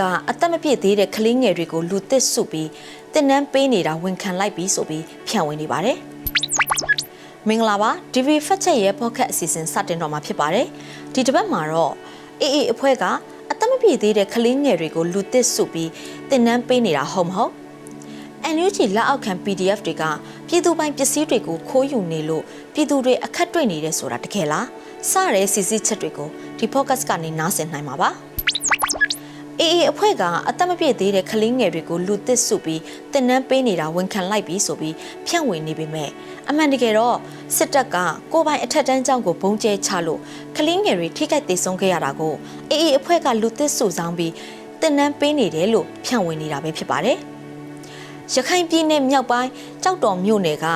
ကအသက်မပြည့်သေးတဲ့ကလေးငယ်တွေကိုလူသစ်စုပြီးတင်နန်းပေးနေတာဝန်ခံလိုက်ပြီးဆိုပြီးဖြန့်ဝေနေပါတယ်။မင်္ဂလာပါ DV ဖက်ချက်ရဲ့ podcast အစီအစဉ်စတင်တော့မှာဖြစ်ပါတယ်။ဒီတစ်ပတ်မှာတော့အေးအေးအဖွဲ့ကအသက်မပြည့်သေးတဲ့ကလေးငယ်တွေကိုလူသစ်စုပြီးတင်နန်းပေးနေတာဟုတ်မဟုတ် NUG လက်အောက်ခံ PDF တွေကပြည်သူပိုင်ပစ္စည်းတွေကိုခိုးယူနေလို့ပြည်သူတွေအခက်တွေ့နေတယ်ဆိုတာတကယ်လားစတဲ့စီစီချက်တွေကိုဒီ podcast ကနေနားဆင်နိုင်မှာပါ အေးအေးအဖွဲ့ကအသက်မပြည့်သေးတဲ့ကလေးငယ်တွေကိုလူသစ်စုပြီးတင်နန်းပေးနေတာဝန်ခံလိုက်ပြီးဆိုပြီးဖြန့်ဝေနေပေမဲ့အမှန်တကယ်တော့စစ်တပ်ကကိုယ်ပိုင်အထက်တန်းကျောင်းကိုဘုံကျဲချလို့ကလေးငယ်တွေထိခိုက်ဒေဆုံးခဲ့ရတာကိုအေးအေးအဖွဲ့ကလူသစ်စုဆောင်ပြီးတင်နန်းပေးနေတယ်လို့ဖြန့်ဝေနေတာပဲဖြစ်ပါတယ်ရခိုင်ပြည်နယ်မြောက်ပိုင်းကြောက်တော်မြို့နယ်က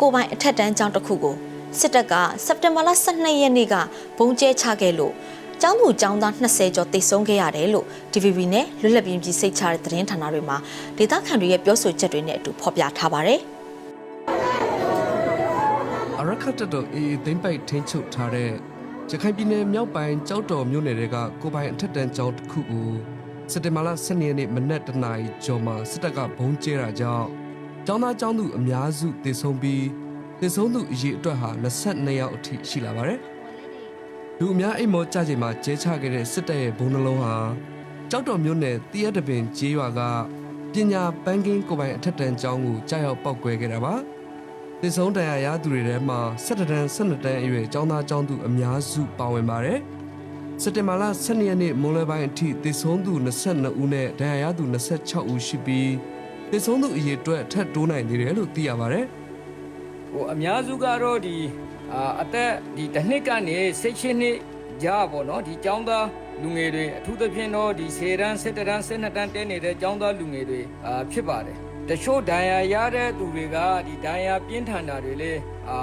ကိုပိုင်အထက်တန်းကျောင်းတစ်ခုကိုစစ်တပ်ကစက်တင်ဘာလ12ရက်နေ့ကဘုံကျဲချခဲ့လို့ ကျောင်းသူကျောင်းသား20ကျော်တိတ်ဆုံးခဲ့ရတယ်လို့ DVB နဲ့လွတ်လပ်ပြင်းပြည်စိတ်ချတဲ့သတင်းဌာနတွေမှာဒေသခံတွေရဲ့ပြောဆိုချက်တွေနဲ့အတူဖော်ပြထားပါတယ်။အရခတ်တပ်တော်အေးသိမ့်ပိုက်ထိန်းချုပ်ထားတဲ့ရခိုင်ပြည်နယ်မြောက်ပိုင်းကြောက်တော်မြို့နယ်တွေကကိုပိုင်အထက်တန်းကျောင်းတစ်ခုကိုစက်တင်ဘာလ12ရက်နေ့မနက်တနာရီကျော်မှာစစ်တပ်ကဘုံကျဲတာကြောင့်ကျောင်းသားကျောင်းသူအများစုတေဆုံးပြီးတေဆုံးသူအရေအတွက်ဟာ22ယောက်အထိရှိလာပါတယ်။ လူအများအိမ်မောကြချိန်မှာကျဲချခဲ့တဲ့စစ်တပ်ရဲ့ဘုံနှလုံးဟာကြောက်တော်မြို့နယ်တရက်တပင်ကျေးရွာကပညာပန်းကင်းကိုပိုင်အထက်တန်းကျောင်းကိုကြားရောက်ပောက်ကွဲခဲ့တာပါ။သေဆုံးတရားရသူတွေထဲမှာ17တန်း12တန်းအရွယ်ចောင်းသားចောင်းသူအများစုပါဝင်ပါတယ်။စက်တင်ဘာလ12ရက်နေ့မွန်းလွဲပိုင်းအထိသေဆုံးသူ22ဦးနဲ့ဒဏ်ရာရသူ26ဦးရှိပြီးသေဆုံးသူအရေအတွက်ထပ်တိုးနိုင်သေးတယ်လို့သိရပါတယ်ဟိုအများစုကတော့ဒီ အာအသက်ဒီတစ်နှစ်ကနေ16နှစ်ကြာပေါ့နော်ဒီចောင်းသားလူငယ်တွေအထူးသဖြင့်တော့ဒီ10တန်း17တန်း12တန်းတဲနေတဲ့ចောင်းသားလူငယ်တွေအာဖြစ်ပါတယ်တချို့ဒဏ်ရာရတဲ့သူတွေကဒီဒဏ်ရာပြင်းထန်တာတွေလည်းအာ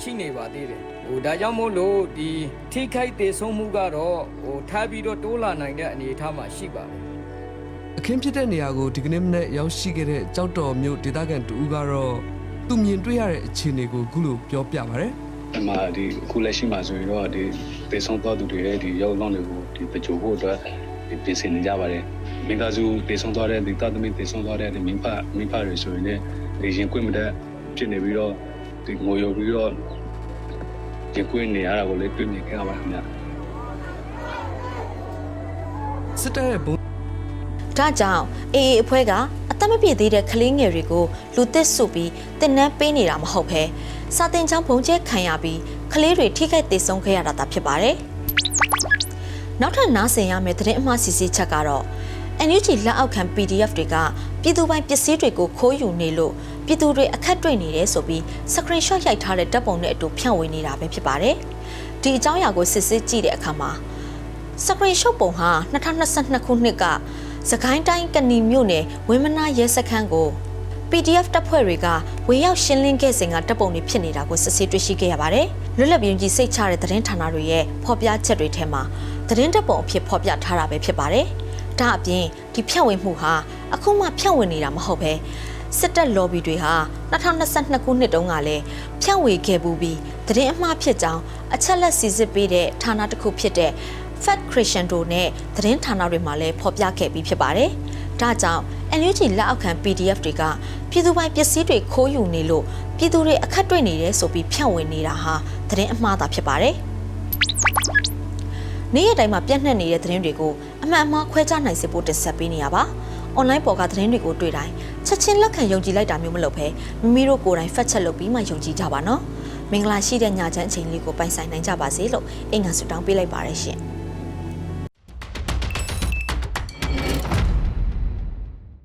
ရှိနေပါသေးတယ်ဟိုဒါကြောင့်မို့လို့ဒီထိခိုက်သေးဆုံးမှုကတော့ဟိုထားပြီးတော့တိုးလာနိုင်တဲ့အနေအထားမှာရှိပါတယ်။အခင်းဖြစ်တဲ့နေရာကိုဒီကနေ့မနေ့ရောက်ရှိခဲ့တဲ့ကြောက်တော်မြို့ဒေသခံတူဦးကတော့သူမြင်တွေ့ရတဲ့အခြေအနေကိုအခုလိုပြောပြပါဗျ။ အမှဒီအခုလက်ရှိမှာဆိုရင်တော့ဒီသေဆုံးသွားသူတွေရဲ့ဒီရောက်လောင်းတွေကိုဒီပကြိုဖို့အတွက်ဒီပြင်ဆင်နေကြပါတယ်။မိသားစုသေဆုံးသွားတဲ့ဒီတာသမီသေဆုံးသွားတဲ့ဒီမိဖမိဖတွေဆိုရင်လည်းဒီရင်ကွင်းမတက်ဖြစ်နေပြီးတော့ဒီငိုယိုပြီးတော့ရင်ကွင်းနေရတာကိုလည်းတွေ့မြင်ခဲ့ရပါတယ်ခင်ဗျာ။စစ်တပ်ရဲ့ဘုံ ဒါကြောင့်အေအေအဖွဲ့ကအသက်မပြည့်သေးတဲ့ကလေးငယ်တွေကိုလူသစ်စုပြီးတင်နန်းပေးနေတာမဟုတ်ဘဲစာတင်ချောင်းဘုံကျဲခံရပြီးကလေးတွေထိခိုက်ဒေဆုံးခဲ့ရတာသာဖြစ်ပါတယ်။နောက်ထပ်နားဆင်ရမယ့်သတင်းအမှားစီစီချက်ကတော့ NUG လက်အောက်ခံ PDF တွေကပြည်သူပိုင်ပစ္စည်းတွေကိုခိုးယူနေလို့ပြည်သူတွေအခက်တွေ့နေတယ်ဆိုပြီး screenshot ရိုက်ထားတဲ့တပ်ပုံနဲ့အတူဖြန့်ဝေနေတာပဲဖြစ်ပါတယ်။ဒီအကြောင်းအရာကိုစစ်ဆေးကြည့်တဲ့အခါမှာစကရင်ရှုပ်ပုံဟာ2022ခုနှစ်က စကိုင်းတိုင်းကဏီမြို့နယ်ဝင်းမနာရဲစခန်းကို PDF တပ်ဖွဲ့တွေကဝေရောက်ရှင်းလင်းခဲ့စဉ်ကတပ်ပုံတွေဖြစ်နေတာကိုစစ်ဆေးတွေ့ရှိခဲ့ရပါတယ်။လွတ်လပ်ပြင်းကြီးစိတ်ချတဲ့သတင်းဌာနတွေရဲ့ဖော်ပြချက်တွေထဲမှာသတင်းတပ်ပုံအဖြစ်ဖော်ပြထားတာပဲဖြစ်ပါတယ်။ဒါအပြင်ဒီဖြန့်ဝေမှုဟာအခုမှဖြန့်ဝေနေတာမဟုတ်ပဲစစ်တပ် lobby တွေဟာ2022ခုနှစ်တုန်းကလည်းဖြန့်ဝေခဲ့ပူးပြီးသတင်းအမှားဖြစ်ကြောင်းအချက်လက်စီစစ်ပေးတဲ့ဌာနတစ်ခုဖြစ်တဲ့ Fat Christian တို့နဲ့သတင်းဌာနတွေမှာလည်းဖော်ပြခဲ့ပြီးဖြစ်ပါတယ်။ဒါကြောင့် NUG လက်အောက်ခံ PDF တွေကပြည်သူပိုင်ပစ္စည်းတွေခိုးယူနေလို့ပြည်သူတွေအခက်တွေ့နေတယ်ဆိုပြီးဖြန့်ဝေနေတာဟာသတင်းအမှားသာဖြစ်ပါတယ်။နေ့ရက်တိုင်းမှာပြန့်နှံ့နေတဲ့သတင်းတွေကိုအမှန်အမှားခွဲခြားနိုင်စေဖို့တင်ဆက်ပေးနေရပါ။ online ပေါ်ကသတင်းတွေကိုတွေ့တိုင်းချက်ချင်းလက်ခံယုံကြည်လိုက်တာမျိုးမလုပ်ဘဲမိမိတို့ကိုယ်တိုင်ဖတ်ချက်လုပ်ပြီးမှယုံကြည်ကြပါနော်။မင်္ဂလာရှိတဲ့ညချမ်းအချိန်လေးကိုပိုင်ဆိုင်နိုင်ကြပါစေလို့အင်္ဂါဆုတောင်းပေးလိုက်ပါရရှင်။